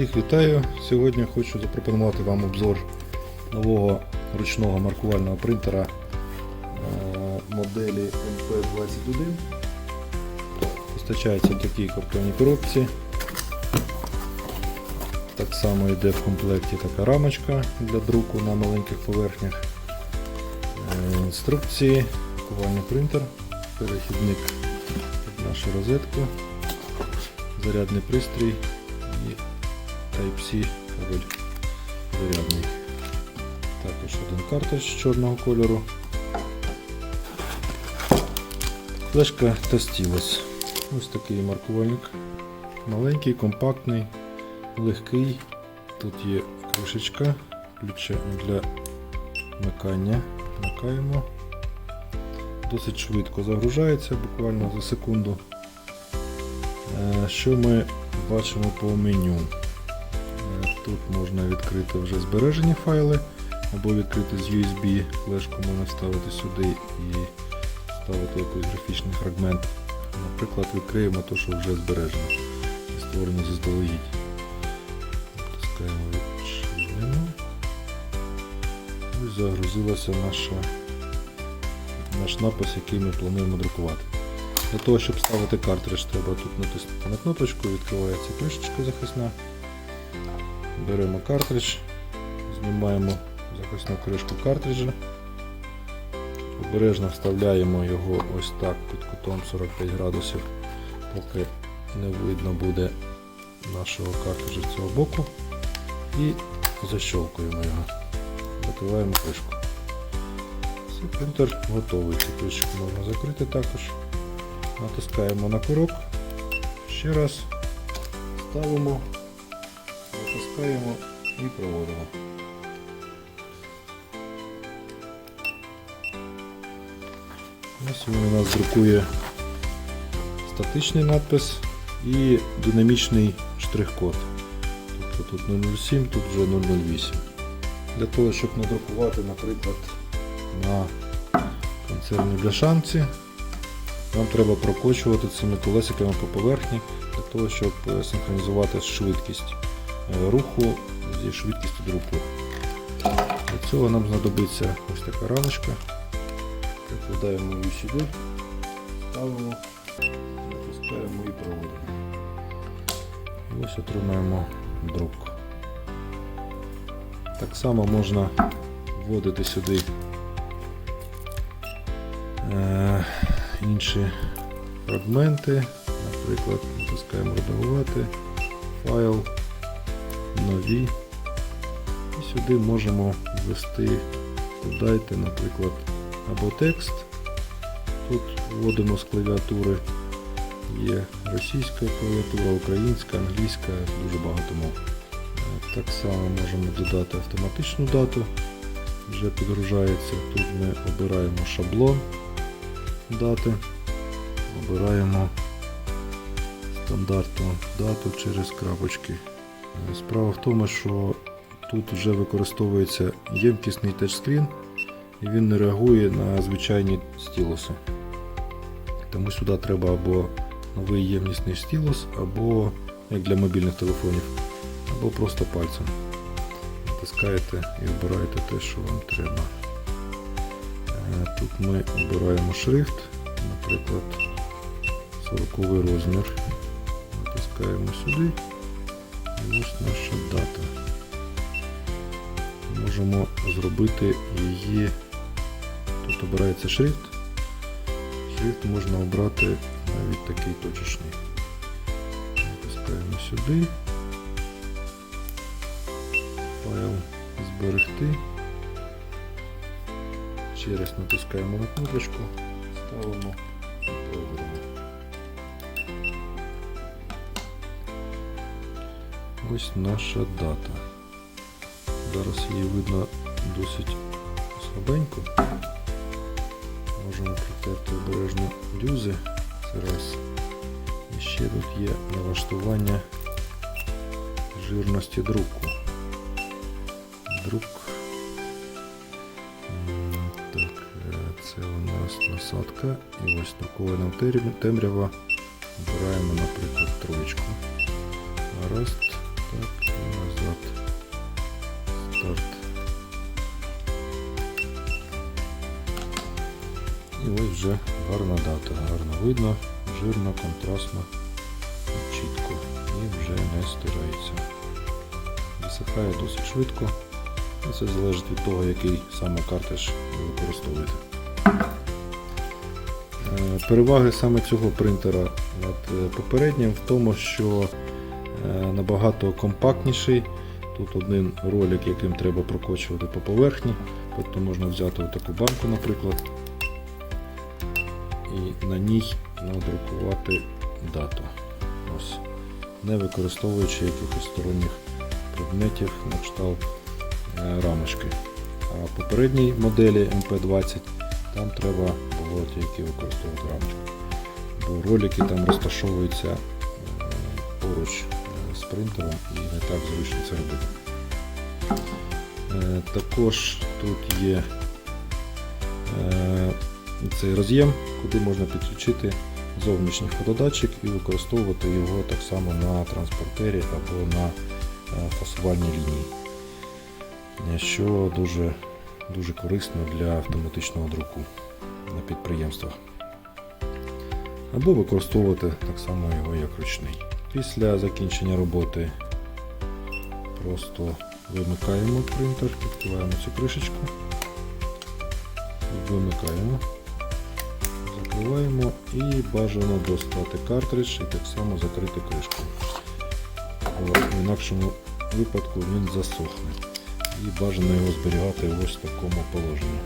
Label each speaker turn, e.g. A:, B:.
A: Всіх вітаю! Сьогодні хочу запропонувати вам обзор нового ручного маркувального принтера е, моделі MP21. Постачається в такій картонній коробці. Так само йде в комплекті така рамочка для друку на маленьких поверхнях. Е, Інструкції, маркувальний принтер, перехідник під нашу розетку, зарядний пристрій і Type-C кабель зарядний. Також один картридж чорного кольору. Флешка та стілус. Ось такий маркувальник. Маленький, компактний, легкий. Тут є кришечка, ключа для вмикання. Вмикаємо. Досить швидко загружається, буквально за секунду. Е, Що ми бачимо по меню? Тут можна відкрити вже збережені файли, або відкрити з USB флешку можна вставити сюди і вставити якийсь графічний фрагмент. Наприклад, відкриємо те, що вже збережено створено заздалегідь. Натискаємо відчинено. І загрузилася наша, наш напис, який ми плануємо друкувати. Для того, щоб ставити картридж, треба тут натиснути на кнопочку, відкривається кришечка захисна. Беремо картридж, знімаємо захисну кришку картриджа. Обережно вставляємо його ось так під кутом 45 градусів, поки не видно буде нашого картриджа цього боку. І защовкуємо його. Закриваємо кришку. Все, принтер готовий. Цю кришку можна закрити також. Натискаємо на курок. Ще раз ставимо, натискаємо і проводимо. Ось він у нас друкує статичний надпис і динамічний штрих-код. Тобто тут 007, тут вже 008. Для того, щоб надрукувати, наприклад, на концерній бляшанці, нам треба прокочувати цими колесиками по поверхні для того, щоб е, синхронізувати швидкість руху зі швидкістю друку. Для цього нам знадобиться ось така рамочка. Прикладаємо її сюди, ставимо, натискаємо і проводимо. І ось отримаємо друк. Так само можна вводити сюди е, інші фрагменти. Наприклад, натискаємо редагувати, файл, нові. І сюди можемо ввести, додайте, наприклад, або текст. Тут вводимо з клавіатури. Є російська клавіатура, українська, англійська, дуже багато мов. Е, Так само можемо додати автоматичну дату, вже підгружається. Тут ми обираємо шаблон дати, обираємо стандартну дату через крапочки. Справа в тому, що тут вже використовується ємкісний тачскрін і він не реагує на звичайні стілуси. Тому сюди треба або новий ємнісний стілус, або як для мобільних телефонів, або просто пальцем. Натискаєте і обираєте те, що вам треба. Е, Тут ми обираємо шрифт, наприклад, 40 розмір. Натискаємо сюди. Ось наша дата. Можемо зробити її. Тут обирається шрифт. Шрифт можна обрати навіть такий точечний. Натискаємо сюди. Файл зберегти. Ще раз натискаємо на кнопочку, ставимо Ось наша дата. Зараз її видно досить слабенько. Можемо протерти обережно дюзи. Це раз. І ще тут є налаштування жирності друку. Друк. Так, е, це у нас насадка. І ось такого нам темрява. Обираємо, наприклад, троєчку. Гаразд. Так, Старт. Старт. І ось вже гарна дата. Гарно видно, жирно, контрастно, чітко. І вже не стирається. Висихає досить швидко. І це залежить від того, який саме картридж ви використовуєте. Е, Переваги саме цього принтера над е, попереднім в тому, що набагато компактніший. Тут один ролик, яким треба прокочувати по поверхні. Тобто можна взяти таку банку, наприклад, і на ній надрукувати дату. Ось. Не використовуючи якихось сторонніх предметів на кшталт е, рамочки. А в попередній моделі MP20 там треба було тільки використовувати рамочку. Бо ролики там розташовуються е, поруч е, з і не так зручно це робити. Е, Також тут є е, цей роз'єм, куди можна підключити зовнішній фотодатчик і використовувати його так само на транспортері або на е, фасувальній лінії, що дуже, дуже корисно для автоматичного друку на підприємствах. Або використовувати так само його як ручний. Після закінчення роботи просто вимикаємо принтер, відкриваємо цю кришечку, вимикаємо, закриваємо і бажано достати картридж і так само закрити кришку. В інакшому випадку він засохне. І бажано його зберігати в такому положенні.